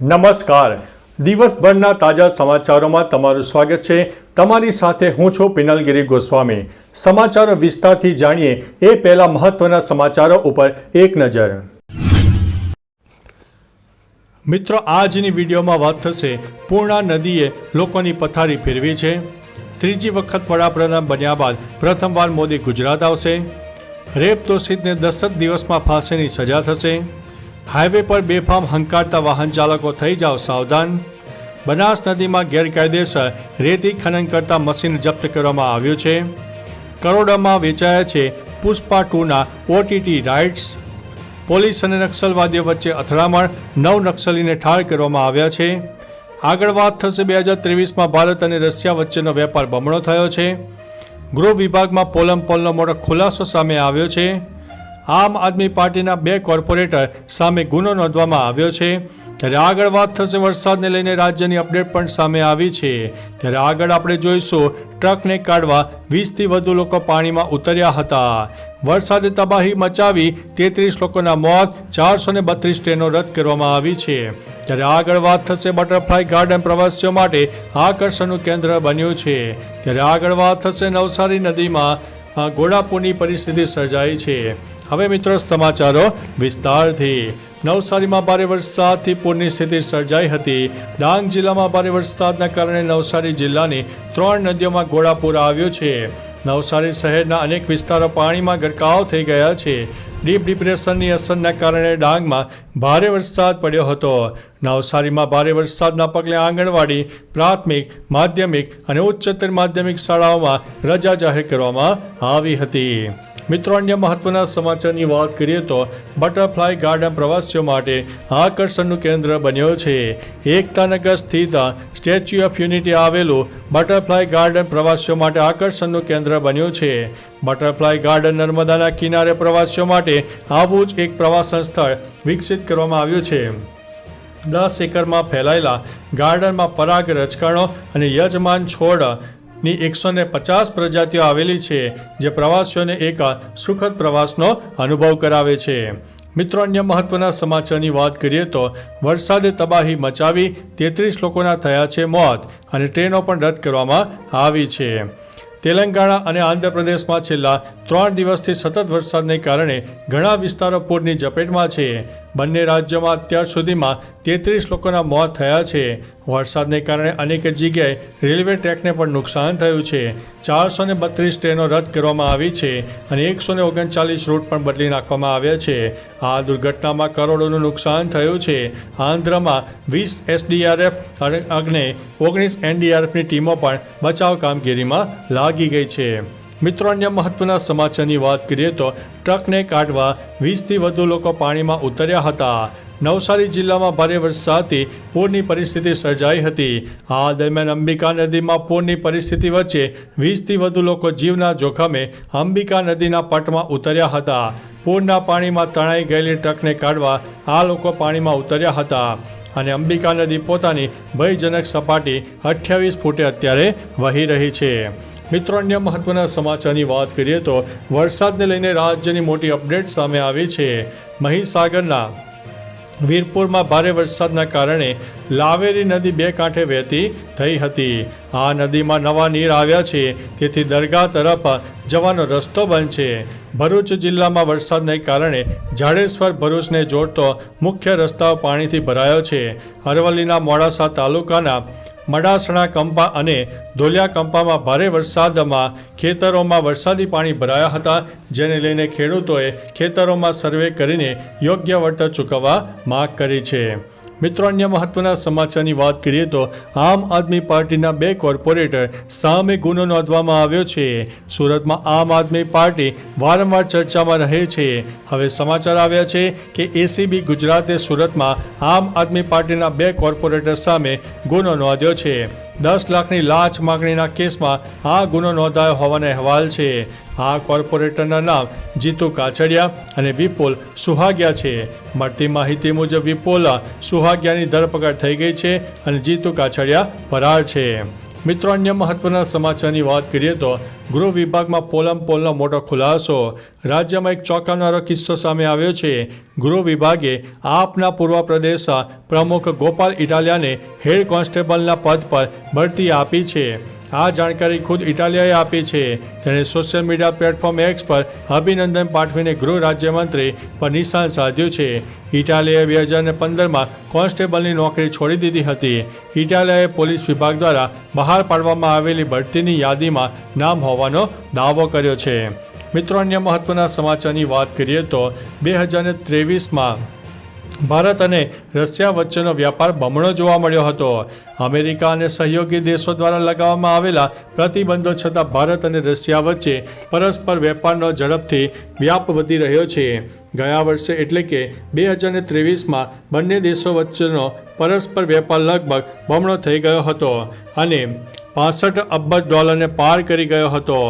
નમસ્કાર. દિવસભરના તાજા સમાચારોમાં તમારું સ્વાગત છે. તમારી સાથે હું છું પિનલગીરી ગોસ્વામી. સમાચારો વિસ્તારથી જાણીએ એ પહેલા મહત્વના સમાચારો ઉપર એક નજર. મિત્રો, આજની વિડીયોમાં વાત થશે પૂર્ણા નદીએ લોકોની પથારી ફેરવી છે. ત્રીજી વખત વડાપ્રધાન બન્યા બાદ પ્રથમવાર મોદી ગુજરાત આવશે. રેપ દોષિતને દસ જ દિવસમાં ફાંસીની સજા થશે. હાઈવે પર બેફામ હંકારતા વાહન ચાલકો થઈ જાઓ સાવધાન. બનાસ નદીમાં ગેરકાયદેસર રેતી ખનન કરતા મશીન જપ્ત કરવામાં આવ્યું છે. કરોડોમાં વેચાયા છે પુષ્પા ટુના ઓટીટી રાઇટ્સ પોલીસ અને નક્સલવાદીઓ વચ્ચે અથડામણ નવ નક્સલીને ઠાર કરવામાં આવ્યા છે. આગળ વાત થશે બે હજાર ત્રેવીસમાં ભારત અને રશિયા વચ્ચેનો વેપાર બમણો થયો છે. ગૃહ વિભાગમાં પોલમ પોલનો મોટો ખુલાસો સામે આવ્યો છે. આમ આદમી પાર્ટીના બે કોર્પોરેટર સામે ગુનો નોંધવામાં આવ્યો છે. ત્યારે આગળ વાત થશે વરસાદને લઈને રાજ્યની અપડેટ પણ સામે આવી છે. ત્યારે આગળ આપણે જોઈશું, ટ્રકને કાઢવા વીસથી વધુ લોકો પાણીમાં ઉતર્યા હતા. વરસાદે તબાહી મચાવી તેત્રીસ લોકોના મોત, ચારસો ને બત્રીસ ટ્રેનો રદ કરવામાં આવી છે. ત્યારે આગળ વાત થશે બટરફ્લાય ગાર્ડન પ્રવાસીઓ માટે આકર્ષણનું કેન્દ્ર બન્યું છે. ત્યારે આગળ વાત થશે નવસારી નદીમાં ઘોડાપૂરની પરિસ્થિતિ સર્જાઈ છે. હવે મિત્રો સમાચારો વિસ્તારથી. નવસારીમાં ભારે વરસાદથી પૂરની સ્થિતિ સર્જાઈ હતી. ડાંગ જિલ્લામાં ભારે વરસાદના કારણે નવસારી જિલ્લાની ત્રણ નદીઓમાં ઘોડાપૂર આવ્યું છે. નવસારી શહેરના અનેક વિસ્તારો પાણીમાં ગરકાવ થઈ ગયા છે. ડીપ ડિપ્રેશનની અસરના કારણે ડાંગમાં ભારે વરસાદ પડ્યો હતો. નવસારીમાં ભારે વરસાદના પગલે આંગણવાડી, પ્રાથમિક, માધ્યમિક અને ઉચ્ચતર માધ્યમિક શાળાઓમાં રજા જાહેર કરવામાં આવી હતી. મિત્રો, અન્ય મહત્વના સમાચારની વાત કરીએ તો બટરફ્લાય ગાર્ડન પ્રવાસીઓ માટે આકર્ષણનું કેન્દ્ર બન્યો છે. એકતાનગર સ્થિત સ્ટેચ્યુ ઓફ યુનિટી આવેલું બટરફ્લાય ગાર્ડન પ્રવાસીઓ માટે આકર્ષણનું કેન્દ્ર બન્યું છે. બટરફ્લાય ગાર્ડન નર્મદાના કિનારે પ્રવાસીઓ માટે આવું જ એક પ્રવાસન સ્થળ વિકસિત કરવામાં આવ્યું છે. દસ એકરમાં ફેલાયેલા ગાર્ડનમાં પરાગ રજકાણો અને યજમાન છોડ ની એકસો ને પચાસ પ્રજાતિઓ આવેલી છે, જે પ્રવાસીઓને એક સુખદ પ્રવાસનો અનુભવ કરાવે છે. મિત્રો, અન્ય મહત્વના સમાચારની વાત કરીએ તો, વરસાદે તબાહી મચાવી તેત્રીસ લોકોના થયા છે મોત અને ટ્રેનો પણ રદ કરવામાં આવી છે. તેલંગાણા અને આંધ્રપ્રદેશમાં છેલ્લા ત્રણ દિવસથી સતત વરસાદને કારણે ઘણા વિસ્તારો પૂરની ઝપેટમાં છે. બંને રાજ્યોમાં અત્યાર સુધીમાં તેત્રીસ લોકોના મોત થયા છે. વરસાદને કારણે અનેક જગ્યાએ રેલવે ટ્રેકને પણ નુકસાન થયું છે. ચારસો ને બત્રીસ ટ્રેનો રદ કરવામાં આવી છે અને એકસો ને ઓગણચાલીસ રૂટ પણ બદલી નાખવામાં આવ્યા છે. આ દુર્ઘટનામાં કરોડોનું નુકસાન થયું છે. આંધ્રમાં વીસ એસડીઆરએફ અને ઓગણીસ એનડીઆરએફની ટીમો પણ બચાવ કામગીરીમાં લાગી ગઈ છે. મિત્રો, અન્ય મહત્વના સમાચારની વાત કરીએ તો ટ્રકને કાઢવા વીસથી વધુ લોકો પાણીમાં ઉતર્યા હતા. નવસારી જિલ્લામાં ભારે વરસાદથી પૂરની પરિસ્થિતિ સર્જાઈ હતી. આ દરમિયાન અંબિકા નદીમાં પૂરની પરિસ્થિતિ વચ્ચે વીસથી વધુ લોકો જીવના જોખમે અંબિકા નદીના પટમાં ઉતર્યા હતા. પૂરના પાણીમાં તણાઈ ગયેલી ટ્રકને કાઢવા આ લોકો પાણીમાં ઉતર્યા હતા અને અંબિકા નદી પોતાની ભયજનક સપાટી અઠ્યાવીસ ફૂટે અત્યારે વહી રહી છે. મિત્રો, અન્ય મહત્વના સમાચારની વાત કરીએ તો વરસાદને લઈને રાજ્યની મોટી અપડેટ સામે આવી છે. મહીસાગરના વીરપુરમાં ભારે વરસાદના કારણે લાવેરી નદી બે કાંઠે વહેતી થઈ હતી. આ નદીમાં નવા નીર આવ્યા છે. તેથી દરગાહ તરફ જવાનો રસ્તો બંધ છે ભરૂચ જિલ્લામાં વરસાદને કારણે જાડેશ્વર ભરૂચને જોડતો મુખ્ય રસ્તાઓ પાણીથી ભરાયો છે. અરવલ્લીના મોડાસા તાલુકાના મડાસણા કંપા અને ધોલિયા કંપામાં ભારે વરસાદમાં ખેતરોમાં વરસાદી પાણી ભરાયા હતા. જેને લઈને ખેડૂતોએ ખેતરોમાં સર્વે કરીને યોગ્ય વળતર ચૂકવવા માગ કરી છે. મિત્રો, અન્ય મહત્વના સમાચારની વાત કરીએ તો આમ આદમી પાર્ટીના બે કોર્પોરેટર સામે ગુનો નોંધવામાં આવ્યો છે. સુરતમાં આમ આદમી પાર્ટી વારંવાર ચર્ચામાં રહે છે. હવે સમાચાર આવ્યા છે કે એસીબી ગુજરાતે સુરતમાં આમ આદમી પાર્ટીના બે કોર્પોરેટર સામે ગુનો નોંધ્યો છે. દસ લાખની લાંચ માગણીના કેસમાં આ ગુનો નોંધાયો હોવાના અહેવાલ છે. આ કોર્પોરેટરના નામ જીતુ કાછડિયા અને વિપુલ સુહાગિયા છે. મળતી માહિતી મુજબ વિપુલ સુહાગિયાની ધરપકડ થઈ ગઈ છે અને જીતુ કાછડિયા ફરાર છે. મિત્રો, અન્ય મહત્વના સમાચારની વાત કરીએ તો ગૃહ વિભાગમાં પોલમ પોલનો મોટો ખુલાસો. રાજ્યમાં એક ચોંકાવનારો કિસ્સો સામે આવ્યો છે. ગૃહ વિભાગે આપના પૂર્વ પ્રદેશ પ્રમુખ ગોપાલ ઇટાલિયાને હેડ કોન્સ્ટેબલના પદ પર બઢતી આપી છે. આ જાણકારી ખુદ ઇટાલિયાએ આપી છે. તેણે સોશિયલ મીડિયા પ્લેટફોર્મ એક્સ પર અભિનંદન પાઠવીને ગૃહ રાજ્યમંત્રી પર નિશાન સાધ્યું છે. ઇટાલીએ બે હજાર પંદરમાં કોન્સ્ટેબલની નોકરી છોડી દીધી હતી. ઇટાલિયાએ પોલીસ વિભાગ દ્વારા બહાર પાડવામાં આવેલી બઢતીની યાદીમાં નામ હોવાનો દાવો કર્યો છે. મિત્રો, અન્ય મહત્વના સમાચારની વાત કરીએ તો બે હજાર ત્રેવીસમાં ભારત અને રશિયા વચ્ચેનો વ્યાપાર બમણો જોવા મળ્યો હતો. અમેરિકા અને સહયોગી દેશો દ્વારા લગાવવામાં આવેલા પ્રતિબંધો છતાં ભારત અને રશિયા વચ્ચે પરસ્પર વેપારનો ઝડપથી વ્યાપ વધી રહ્યો છે. ગયા વર્ષે એટલે કે બે હજાર ને ત્રેવીસમાં બંને દેશો વચ્ચેનો પરસ્પર વેપાર લગભગ બમણો થઈ ગયો હતો અને પાસઠ અબજ ડોલરને પાર કરી ગયો હતો.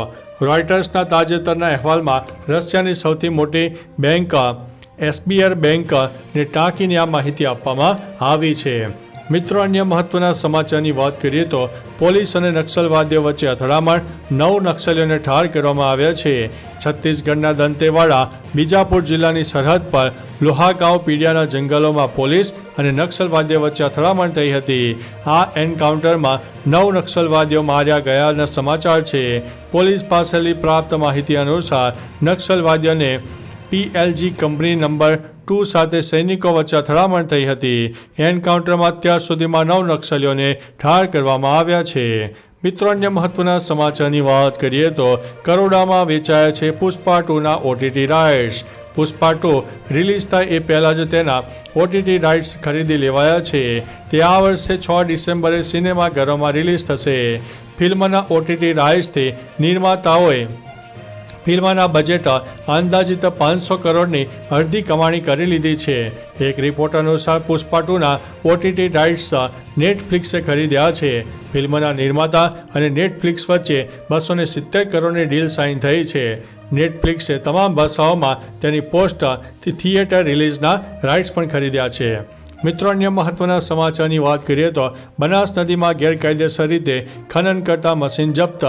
રોયટર્સના તાજેતરના અહેવાલમાં રશિયાની સૌથી મોટી બેંક એસબીઆર બેંકને ટાંકીને આ માહિતી આપવામાં આવી છે. મિત્રો, અન્ય મહત્વના સમાચારની વાત કરીએ તો પોલીસ અને નક્સલવાદીઓ વચ્ચે અથડામણ, નવ નક્સલીઓને ઠાર કરવામાં આવ્યા છે. છત્તીસગઢના દંતેવાડા, બીજાપુર જિલ્લાની સરહદ પર લોહાગાંવ પીડિયાના જંગલોમાં પોલીસ અને નક્સલવાદીઓ વચ્ચે અથડામણ થઈ હતી. આ એન્કાઉન્ટરમાં નવ નક્સલવાદીઓ માર્યા ગયાના સમાચાર છે. પોલીસ પાસેથી પ્રાપ્ત માહિતી અનુસાર નક્સલવાદીઓને પીએલજી કંપની નંબર ટુ સાથે સૈનિકો વચ્ચે અથડામણ થઈ હતી. એન્કાઉન્ટરમાં અત્યાર સુધીમાં નવ નક્સલીઓને ઠાર કરવામાં આવ્યા છે. મિત્રો, અન્ય મહત્વના સમાચારની વાત કરીએ તો કરોડામાં વેચાયા છે Pushpa ટુના OTT rights Pushpa two release થાય એ પહેલાં જ તેના ઓટીટી રાઇટ્સ ખરીદી લેવાયા છે. તે આ વર્ષે છ ડિસેમ્બરે સિનેમાઘરોમાં રિલીઝ થશે. ફિલ્મના ઓટીટી રાઇટ્સથી નિર્માતાઓએ ફિલ્મના બજેટ અંદાજિત પાંચસો કરોડની અડધી કમાણી કરી લીધી છે. એક રિપોર્ટ અનુસાર પુષ્પા ટુના ઓટીટી રાઇટ્સ નેટફ્લિક્સે ખરીદ્યા છે. ફિલ્મના નિર્માતા અને નેટફ્લિક્સ વચ્ચે બસો સિત્તેર કરોડની ડીલ સાઇન થઈ છે. નેટફ્લિક્સે તમામ ભાષાઓમાં તેની પોસ્ટ થિયેટર રિલીઝના રાઇટ્સ પણ ખરીદ્યા છે. મિત્રો, અન્ય મહત્વના સમાચારની વાત કરીએ તો બનાસ નદીમાં ગેરકાયદેસર રીતે ખનન કરતા મશીન જપ્ત.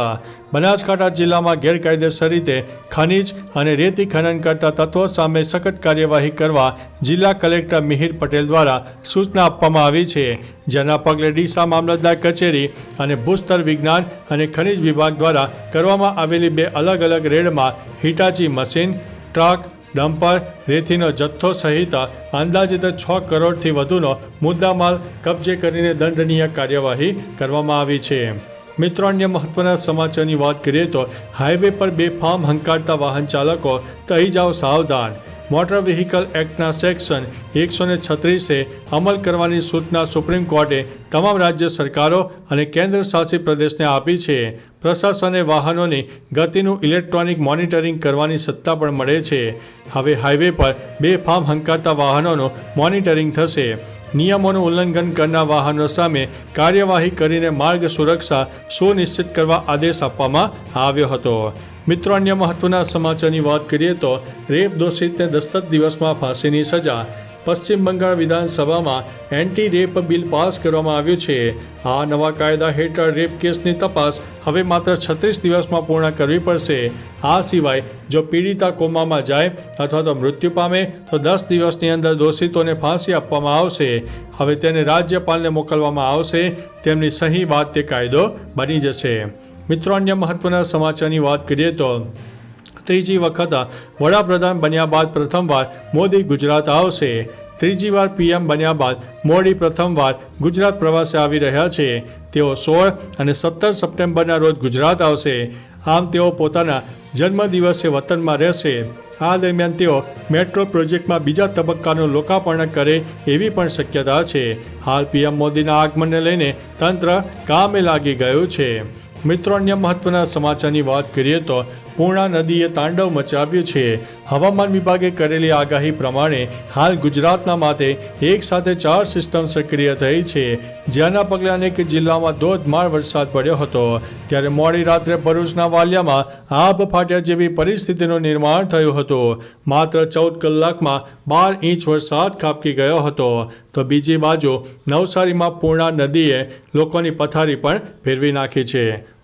બનાસકાંઠા જિલ્લામાં ગેરકાયદેસર રીતે ખનીજ અને રેતી ખનન કરતા તત્વો સામે સખત કાર્યવાહી કરવા જિલ્લા કલેક્ટર મિહિર પટેલ દ્વારા સૂચના આપવામાં આવી છે. જેના પગલે ડીસા મામલતદાર કચેરી અને ભૂસ્તર વિજ્ઞાન અને ખનિજ વિભાગ દ્વારા કરવામાં આવેલી બે અલગ અલગ રેડમાં હિટાચી મશીન, ટ્રક ડમ્પર, રેતીનો જથ્થો સહિત અંદાજિત છ કરોડથી વધુનો મુદ્દામાલ કબજે કરીને દંડનીય કાર્યવાહી કરવામાં આવી છે. મિત્રો, અન્ય મહત્વના સમાચારની વાત કરીએ તો હાઈવે પર બેફામ હંકારતા વાહન ચાલકો તહી જાઓ સાવધાન. મોટર વ્હીકલ એક્ટના સેક્શન એકસો ને છત્રીસે અમલ કરવાની સૂચના સુપ્રીમ કોર્ટે તમામ રાજ્ય સરકારો અને કેન્દ્ર શાસિત પ્રદેશને આપી છે. પ્રશાસને વાહનોની ગતિનું ઇલેક્ટ્રોનિક મોનિટરિંગ કરવાની સત્તા પણ મળે છે. હવે હાઈવે પર બેફામ હંકારતા વાહનોનું મોનિટરિંગ થશે. નિયમોનું ઉલ્લંઘન કરનાર વાહનો સામે કાર્યવાહી કરીને માર્ગ સુરક્ષા સુનિશ્ચિત કરવા આદેશ આપવામાં આવ્યો હતો. મિત્રો, અન્ય મહત્વના સમાચારની વાત કરીએ તો રેપ દોષિતને દસ દિવસમાં ફાંસીની સજા. પશ્ચિમ બંગાળ વિધાનસભામાં એન્ટી રેપ બિલ પાસ કરવામાં આવ્યું છે. આ નવા કાયદા હેઠળ રેપ કેસની તપાસ હવે માત્ર છત્રીસ દિવસમાં પૂર્ણ કરવી પડશે. આ સિવાય જો પીડિતા કોમામાં જાય અથવા તો મૃત્યુ પામે, તો દસ દિવસની અંદર દોષિતોને ફાંસી આપવામાં આવશે. હવે તેને રાજ્યપાલને મોકલવામાં આવશે. તેમની સહી બાદ તે કાયદો બની જશે. મિત્રો, અન્ય મહત્વના સમાચારની વાત કરીએ તો ત્રીજી વખત વડાપ્રધાન બન્યા બાદ પ્રથમવાર મોદી ગુજરાત આવશે. ત્રીજી વાર પીએમ બન્યા બાદ મોડી પ્રથમવાર ગુજરાત પ્રવાસે આવી રહ્યા છે. તેઓ સોળ અને સત્તર સપ્ટેમ્બરના રોજ ગુજરાત આવશે. આમ તેઓ પોતાના જન્મદિવસે વતનમાં રહેશે. આ દરમિયાન તેઓ મેટ્રો પ્રોજેક્ટમાં બીજા તબક્કાનું લોકાર્પણ કરે એવી પણ શક્યતા છે. હાલ પીએમ મોદીના આગમનને લઈને તંત્ર કામે લાગી ગયું છે. મિત્રો, અન્ય મહત્વના સમાચારની વાત કરીએ તો પૂર્ણા નદીએ તાંડવ મચાવ્યું છે. હવામાન વિભાગે કરેલી આગાહી પ્રમાણે હાલ ગુજરાતના માથે એક સાથે ચાર સિસ્ટમ સક્રિય થઈ છે. જેના પગલે અનેક જિલ્લામાં ધોધમાર વરસાદ પડ્યો હતો. ત્યારે મોડી રાત્રે ભરૂચના વાલિયામાં આભ ફાટ્યા જેવી પરિસ્થિતિનું નિર્માણ થયું હતું. માત્ર ચૌદ કલાકમાં બાર ઇંચ વરસાદ ખાબકી ગયો હતો. તો બીજી બાજુ નવસારીમાં પૂર્ણા નદીએ લોકોની પથારી પણ ફેરવી નાખી છે.